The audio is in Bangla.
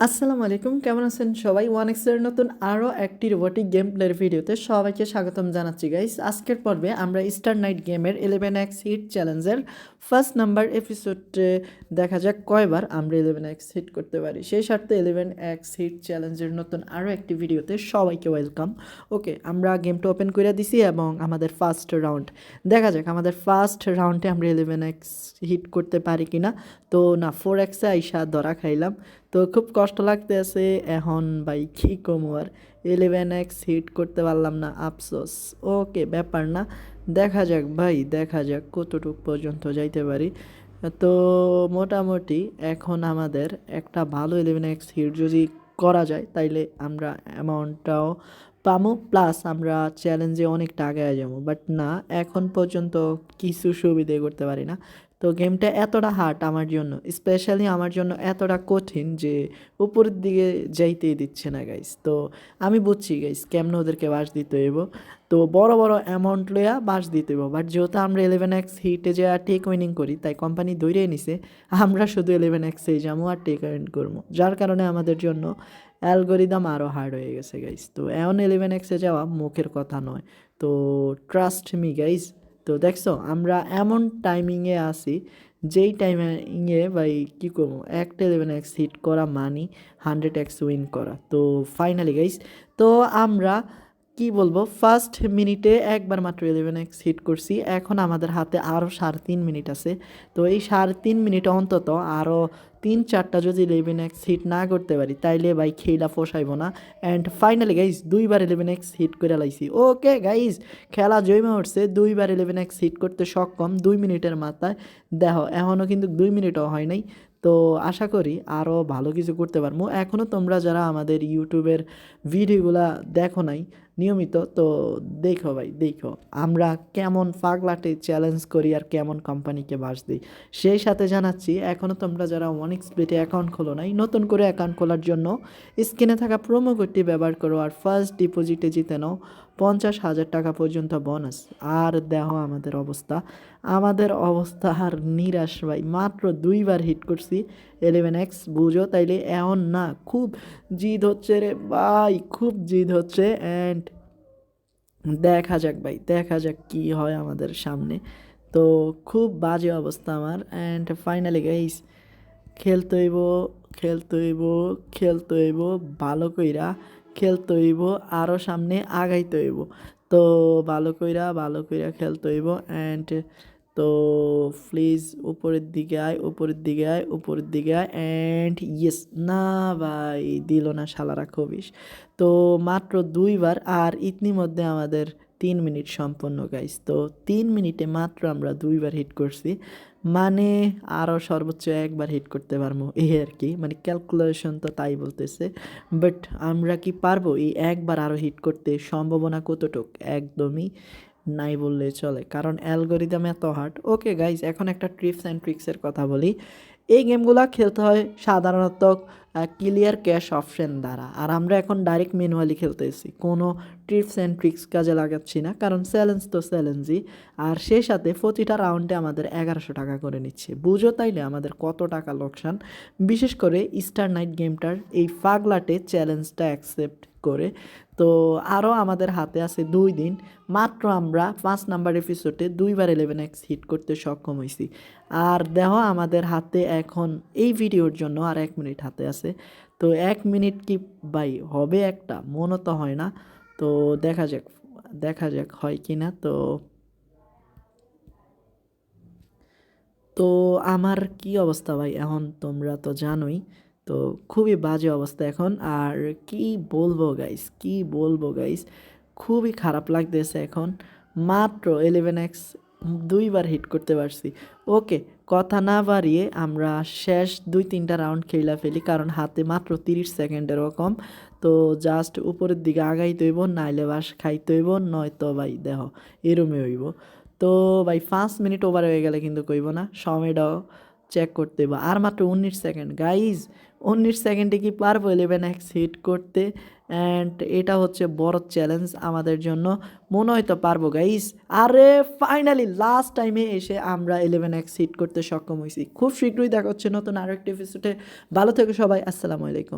আসসালামু আলাইকুম, কেমন আছেন সবাই? ওয়ান এক্সের নতুন আরও একটি রোবোটিক গেম প্লের ভিডিওতে সবাইকে স্বাগতম জানাচ্ছি গাইস আজকের পর্বে আমরা স্টার নাইট গেমের ইলেভেন এক্স হিট চ্যালেঞ্জের ফার্স্ট নাম্বার এপিসোডে দেখা যাক কয়বার আমরা ইলেভেন এক্স হিট করতে পারি। সেই স্বার্থে ইলেভেন এক্স হিট চ্যালেঞ্জের নতুন আরও একটি ভিডিওতে সবাইকে ওয়েলকাম ওকে আমরা গেমটা ওপেন করে দিছি এবং আমাদের ফার্স্ট রাউন্ড দেখা যাক আমাদের ফার্স্ট রাউন্ডে আমরা ইলেভেন এক্স হিট করতে পারি কিনা। তো না ফোর এক্সে আইসা ধরা খাইলাম। তো খুব কষ্ট লাগতেছে। এখন ভাই কী কমু আর? ইলেভেন এক্স হিট করতে পারলাম না, আফসোস। ওকে, ব্যাপার না। দেখা যাক ভাই, দেখা যাক কতটুক পর্যন্ত যাইতে পারি। তো মোটামুটি এখন আমাদের একটা ভালো ইলেভেন এক্স হিট যদি করা যায়, তাইলে আমরা অ্যামাউন্টটাও পামো। প্লাস আমরা চ্যালেঞ্জে অনেকটা আগে যাব। বাট না, এখন পর্যন্ত কিছু সুবিধে করতে পারি না। তো গেমটা এতটা হার্ড আমার জন্য, স্পেশালি আমার জন্য এতটা কঠিন যে উপরের দিকে যাইতেই দিচ্ছে না গাইস তো আমি বুঝছি গাইস কেমন ওদেরকে বাস দিতে হইব। তো বড় বড় অ্যামাউন্ট লইয়া বাস দিতে হইব। বাট যেহেতু আমরা ইলেভেন এক্স হিটে যে টেক উইনিং করি, তাই কোম্পানি দৌড়িয়ে নিছে, আমরা শুধু ইলেভেন এক্সে যাব আর টেক উইন করব যার কারণে আমাদের জন্য অ্যালগোরিদম আরও হার্ড হয়ে গেছে গাইস তো এমন ইলেভেন এক্সে যাওয়া মুখের কথা নয়। তো ট্রাস্ট মি গাইস তো দেখছ, আমরা এমন টাইমিংয়ে আসি যেই টাইমিংয়ে ভাই কী করব, একটা ইলেভেন এক্স হিট করা মানি হান্ড্রেড এক্স উইন করা। তো ফাইনালি গাইস তো আমরা কি বলব? ফার্স্ট মিনিটে একবার মাত্র ইলেভেন এক্স হিট করছি। এখন আমাদের হাতে আরও সাড়ে তিন মিনিট আছে। তো এই সাড়ে তিন মিনিট অন্তত আরও তিন চারটা যদি ইলেভেন এক্স হিট না করতে পারি, তাইলে ভাই খেলা ফসাইব না। অ্যান্ড ফাইনালি গাইজ দুইবার ইলেভেন এক্স হিট করে লাইছি। ওকে গাইজ খেলা জয়মে উঠছে। দুইবার ইলেভেন এক্স হিট করতে সক্ষম। দুই মিনিটের মাথায়। দেখো এখনও কিন্তু দুই মিনিটও হয় নাই। তো আশা করি আরও ভালো কিছু করতে পারব। এখনও তোমরা যারা আমাদের ইউটিউবের ভিডিওগুলা দেখো নাই, নিয়মিত, তো দেখো ভাই, দেখো। আমরা কেমন পাগলাটে চ্যালেঞ্জ করি আর কেমন কোম্পানিকে বাস দিই। সেই সাথে জানাচ্ছি এখনও তোমরা যারা ওয়ানিক্স বেটে অ্যাকাউন্ট খোলো নাই, নতুন করে অ্যাকাউন্ট খোলার জন্য স্ক্রিনে থাকা প্রোমো কোডটি ব্যবহার করো আর ফার্স্ট ডিপোজিটে জিতে নাও। পঞ্চাশ হাজার টাকা পর্যন্ত বোনাস আর দেখো আমাদের অবস্থা। আমাদের অবস্থা আর নিরাশ ভাই। মাত্র দুইবার হিট করছি ইলেভেন এক্স বুঝো? তাইলে এমন না, খুব জিদ হচ্ছে রে ভাই, খুব জিদ হচ্ছে। অ্যান্ড দেখা যাক ভাই, দেখা যাক কি হয় আমাদের সামনে। তো খুব বাজে অবস্থা আমার। অ্যান্ড ফাইনালি গাইস খেলতে হইব খেলতে হইব খেলতে হইব। ভালো কইরা খেলতে হইব আরও সামনে আগাইতে হইব তো ভালো কইরা ভালো কইরা খেলতে হইব অ্যান্ড তো প্লিজ উপরের দিকে আয়, উপরের দিকে আয়, উপরের দিকে আয়। অ্যান্ড ইয়েস না ভাই, দিল না শালারা খবিস তো মাত্র দুইবার, আর ইতনি মধ্যে আমাদের তিন মিনিট সম্পন্ন গাইস তো তিন মিনিটে মাত্র আমরা দুইবার হিট করছি। মানে আরও সর্বোচ্চ একবার হিট করতে পারব, এই আর কি। মানে ক্যালকুলেশন তো তাই বলতেছে। বাট আমরা কি পারব? এই একবার আরও হিট করতে সম্ভাবনা কতটুক? একদমই নাই বললে চলে। কারণ অ্যালগোরিদম এত হার্ড ওকে গাইজ এখন একটা ট্রিপস অ্যান্ড ট্রিক্সের কথা বলি। এই গেমগুলো খেলতে হয় সাধারণত ক্লিয়ার ক্যাশ অপশন দ্বারা। আর আমরা এখন ডাইরেক্ট ম্যানুয়ালি খেলতেছি। কোনো ট্রিপস অ্যান্ড ট্রিক্স কাজে লাগাচ্ছি না, কারণ চ্যালেঞ্জ তো চ্যালেঞ্জই আর সেই সাথে প্রতিটা রাউন্ডে আমাদের এগারোশো টাকা করে নিচ্ছে। বুঝো তাইলে আমাদের কত টাকা লোকসান। বিশেষ করে স্টার নাইট গেমটার এই ফাগলাটে চ্যালেঞ্জটা অ্যাকসেপ্ট করে। তো আরও আমাদের হাতে আছে দুই দিন। মাত্র আমরা পাঁচ নাম্বার এপিসোডে দুইবার ইলেভেন এক্স হিট করতে সক্ষম হয়েছি আর দেখো আমাদের হাতে এখন এই ভিডিওর জন্য আর এক মিনিট হাতে আছে। তো এক মিনিট কি বাই হবে একটা? মনে তো হয় না। তো দেখা যাক দেখা যাক হয় কি না। তো তো আমার কি অবস্থা ভাই? এখন তোমরা তো জানোই। তো খুবই বাজে অবস্থা এখন। আর কি বলব গাইস কি বলব গাইস খুবই খারাপ লাগতেছে এখন। মাত্র ইলেভেন এক্স দুইবার হিট করতে পারছি। ওকে কথা না বাড়িয়ে আমরা শেষ দুই তিনটা রাউন্ড খেলা ফেলি, কারণ হাতে মাত্র তিরিশ সেকেন্ডেরও কম তো জাস্ট উপরের দিকে আগাইতে হইব, নাইলে বাস খাইতে হইব, নয়তো ভাই দেহ এরমে হইব। তো ভাই, পাঁচ মিনিট ওভার হয়ে গেলে কিন্তু কইব না সময়টাও চেক করতে বা আর মাত্র উনিশ সেকেন্ড। গাইজ উনিশ সেকেন্ডে কি পারব? ইলেভেন এক্স হিট করতে। অ্যান্ড এটা হচ্ছে বড় চ্যালেঞ্জ আমাদের জন্য। মনে হয় তো পারব গাইজ আরে ফাইনালি লাস্ট টাইমে এসে আমরা ইলেভেন এক্স হিট করতে সক্ষম হয়েছি খুব শীঘ্রই দেখা হচ্ছে নতুন একটি এপিসোডে ভালো থেকো সবাই। আসসালামু আলাইকুম।